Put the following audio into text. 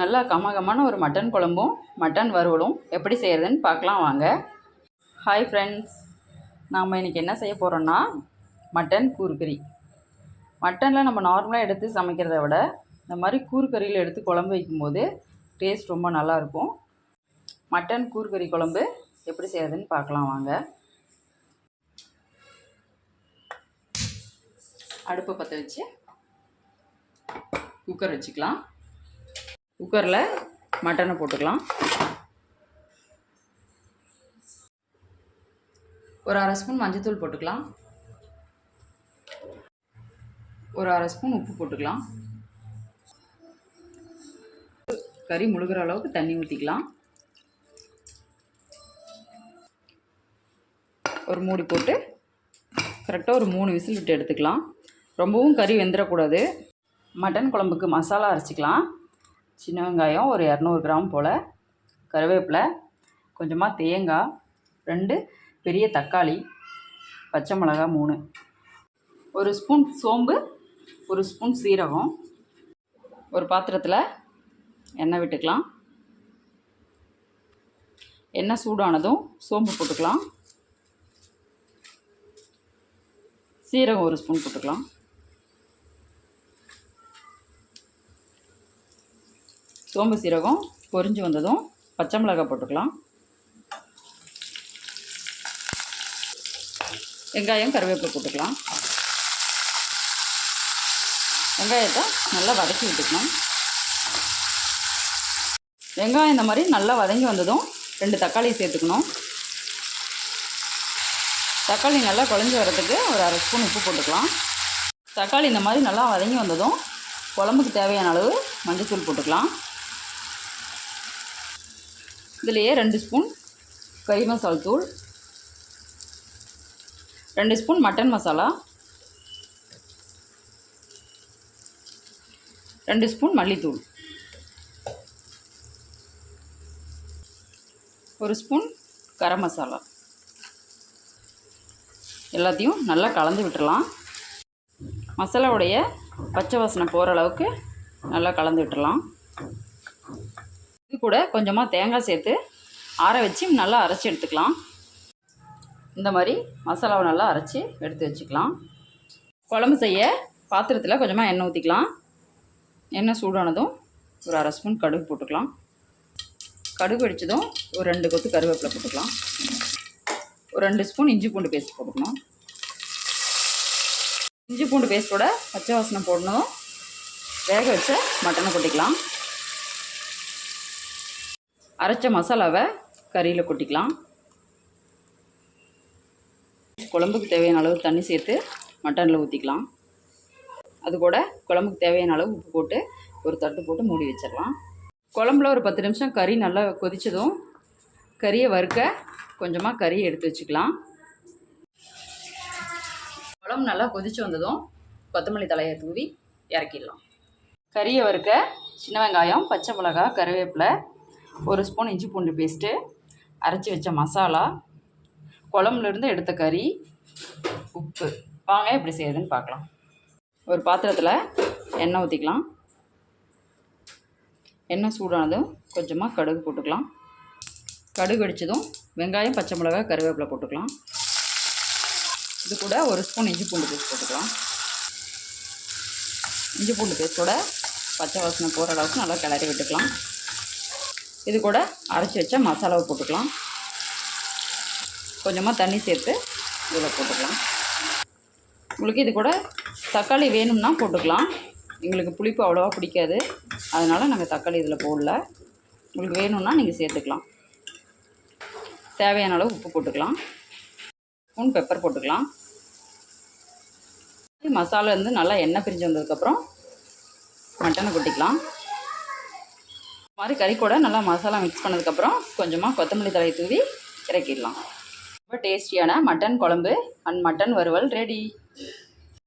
நல்லா கமகமான ஒரு மட்டன் குழம்பும் மட்டன் வறுவலும் எப்படி செய்கிறதுன்னு பார்க்கலாம் வாங்க. ஹாய் ஃப்ரெண்ட்ஸ் நாம் இன்றைக்கி என்ன செய்ய போகிறோன்னா மட்டன் கூறுக்கறி மட்டனில் நம்ம நார்மலாக எடுத்து சமைக்கிறத விட இந்த மாதிரி கூறுக்கறியில் எடுத்து குழம்பு வைக்கும்போது டேஸ்ட் ரொம்ப நல்லாயிருக்கும் மட்டன் கூறுக்கறி குழம்பு எப்படி செய்கிறதுன்னு பார்க்கலாம் வாங்க. அடுப்பை பற்ற வச்சு குக்கர் வச்சுக்கலாம். குக்கரில் மட்டனை போட்டுக்கலாம். ஒரு அரை ஸ்பூன் மஞ்சள்தூள் போட்டுக்கலாம். ஒரு அரை ஸ்பூன் உப்பு போட்டுக்கலாம். கறி முழுகிற அளவுக்கு தண்ணி ஊற்றிக்கலாம் ஒரு மூடி போட்டு கரெக்டாக ஒரு மூணு விசில் விட்டு எடுத்துக்கலாம். ரொம்பவும் கறி வெந்துடக்கூடாது மட்டன் குழம்புக்கு மசாலா அரைச்சிக்கலாம். சின்ன வெங்காயம் ஒரு இரநூறு கிராம் போல். கருவேப்பிலை கொஞ்சமாக தேங்காய் ரெண்டு பெரிய தக்காளி பச்சை மிளகா மூணு. ஒரு ஸ்பூன் சோம்பு ஒரு ஸ்பூன் சீரகம். ஒரு பாத்திரத்தில் எண்ணெய் விட்டுக்கலாம். எண்ணெய் சூடானதும் சோம்பு போட்டுக்கலாம். சீரகம் ஒரு ஸ்பூன் போட்டுக்கலாம். சோம்பு சீரகம் பொரிஞ்சு வந்ததும் பச்சை மிளகாய் போட்டுக்கலாம். வெங்காயம் கருவேப்பிலை போட்டுக்கலாம். வெங்காயத்தை நல்லா வதக்கி விட்டுக்கணும் வெங்காயம் இந்த மாதிரி நல்லா வதங்கி வந்ததும் ரெண்டு தக்காளி சேர்த்துக்கணும். தக்காளி நல்லா குழஞ்சி வரதுக்கு ஒரு அரை ஸ்பூன் உப்பு போட்டுக்கலாம். தக்காளி இந்த மாதிரி நல்லா வதங்கி வந்ததும் குழம்புக்கு தேவையான அளவு மஞ்சத்தூள் போட்டுக்கலாம். இதுலேயே ரெண்டு ஸ்பூன் கறி மசால் தூள் ரெண்டு ஸ்பூன் மட்டன் மசாலா ரெண்டு ஸ்பூன் மல்லித்தூள் ஒரு ஸ்பூன் கரம் மசாலா. எல்லாத்தையும் நல்லா கலந்து விட்டுடலாம் மசாலாவுடைய பச்சை வாசனை போகிற அளவுக்கு நல்லா கலந்து விட்டுடலாம் இது கூட கொஞ்சமாக தேங்காய் சேர்த்து ஆற வச்சு நல்லா அரைச்சி எடுத்துக்கலாம். இந்த மாதிரி மசாலாவை நல்லா அரைச்சி எடுத்து வச்சுக்கலாம். குழம்பு செய்ய பாத்திரத்தில் கொஞ்சமாக எண்ணெய் ஊற்றிக்கலாம் எண்ணெய் சூடானதும் ஒரு அரை ஸ்பூன் கடுகு போட்டுக்கலாம். கடுகு அடித்ததும் ஒரு ரெண்டு கொத்து கருவேப்பிலை போட்டுக்கலாம். ஒரு ரெண்டு ஸ்பூன் இஞ்சி பூண்டு பேஸ்ட் போட்டுக்கணும். இஞ்சி பூண்டு பேஸ்ட்டோட பச்சை வாசனை போடணும். வேக வச்ச மட்டனை கொட்டிக்கலாம். அரைச்ச மசாலாவை கறியில் கொட்டிக்கலாம். குழம்புக்கு தேவையான அளவு தண்ணி சேர்த்து மட்டனில் ஊற்றிக்கலாம். அது கூட குழம்புக்கு தேவையான அளவு உப்பு போட்டு ஒரு தட்டு போட்டு மூடி வச்சிடலாம். குழம்புல ஒரு பத்து நிமிஷம் கறி நல்லா கொதித்ததும் கறியை வறுக்க கொஞ்சமாக கறியை எடுத்து வச்சுக்கலாம். குழம்பு நல்லா கொதித்து வந்ததும் கொத்தமல்லி தலையை தூவி இறக்கிடலாம். கறியை வறுக்க சின்ன வெங்காயம் பச்சை மிளகா கருவேப்பிலை ஒரு ஸ்பூன் இஞ்சி பூண்டு பேஸ்ட்டு அரைச்சி வச்ச மசாலா குழம்புலேருந்து எடுத்த கறி உப்பு. வாங்க எப்படி செய்யுதுன்னு பார்க்கலாம். ஒரு பாத்திரத்தில் எண்ணெய் ஊற்றிக்கலாம் எண்ணெய் சூடானதும் கொஞ்சமாக கடுகு போட்டுக்கலாம். கடுகு அடித்ததும் வெங்காயம் பச்சை மிளகாய் கருவேப்பிலை போட்டுக்கலாம். இது கூட ஒரு ஸ்பூன் இஞ்சி பூண்டு பேஸ்ட் போட்டுக்கலாம். இஞ்சி பூண்டு பேஸ்ட்டோட பச்சை வாசனை போகிற அளவுக்கு நல்லா கிளறி விட்டுக்கலாம். இது கூட அரைச்சி வச்ச மசாலாவை போட்டுக்கலாம். கொஞ்சமாக தண்ணி சேர்த்து இதில் போட்டுக்கலாம். உங்களுக்கு இது கூட தக்காளி வேணும்னா போட்டுக்கலாம். எங்களுக்கு புளிப்பு அவ்வளோவா பிடிக்காது. அதனால் நாங்கள் தக்காளி இதில் போடல. உங்களுக்கு வேணும்னா நீங்கள் சேர்த்துக்கலாம். தேவையான அளவு உப்பு போட்டுக்கலாம். ஸ்பூன் பெப்பர் போட்டுக்கலாம். மசாலா வந்து நல்லா எண்ணெய் பிரிஞ்சு வந்ததுக்கப்புறம் மட்டனை கொட்டிக்கலாம். மாதிரி கறி கூட நல்லா மசாலா மிக்ஸ் பண்ணதுக்கப்புறம் கொஞ்சமாக கொத்தமல்லி தழையை தூவி இறக்கிடலாம். ரொம்ப டேஸ்டியான மட்டன் குழம்பு. அண்ட் மட்டன் வறுவல் ரெடி